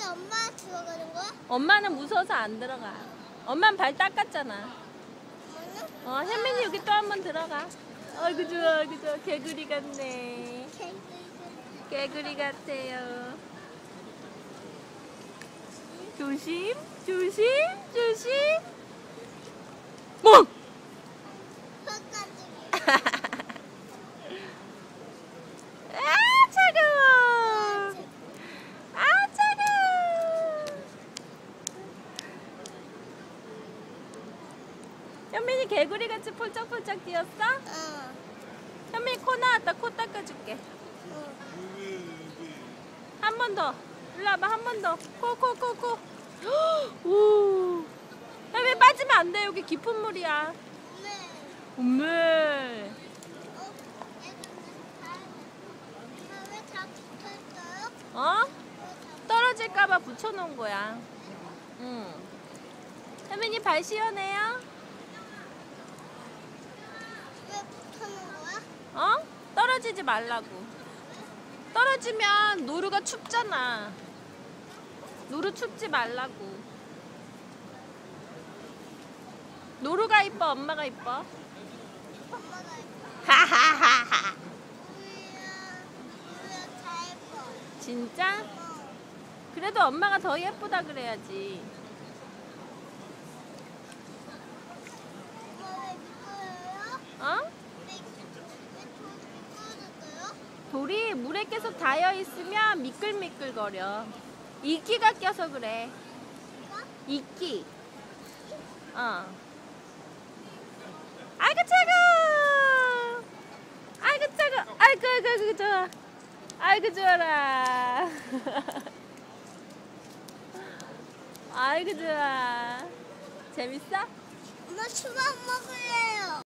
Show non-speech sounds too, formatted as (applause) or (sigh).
근데 엄마 들어가는 거야? 엄마는 무서워서 안 들어가. 엄마는 발 닦았잖아. 어, 현민이 여기 또 한 번 들어가. 아이고 좋아, 아이고 좋아. 개구리 같네. 개구리 같아요. 조심, 조심, 조심. 멍! 헛가지기. 아, 차가워. 아, 차가워. 현민이 개구리 같이 폴짝폴짝 뛰었어? 어. 현민이 코 나왔다. 코 닦아줄게. 어. 한번 더. 일로 와봐, 한 번 더. 코, 코, 코, 코. (gasps) 오. 현민이 빠지면 안 돼. 여기 깊은 물이야. 네. 어? 엄마 붙어있어요? 어? 왜 다- 떨어질까봐 붙여놓은 거야. 응. 현민이 발 시원해요? 왜 붙어놓은 거야? 어? 떨어지지 말라고. 떨어지면 노루가 춥잖아. 노루 춥지 말라고. 노루가 이뻐, 엄마가 이뻐? 하하하하. 진짜? 어. 그래도 엄마가 더 예쁘다 그래야지. 엄마 왜 미끄러요? 어? 왜, 왜 돌이 미끄러졌어요? 돌이 물에 계속 닿여 있으면 미끌미끌거려. 이끼가 껴서 그래. 뭐? 이끼. 어. 아이고 차가. 아이고 차가. 아이고 아이고 아이고 좋아. 아이고 좋아라. (laughs) 아이고 좋아. 재밌어? 엄마 수박 먹을래요.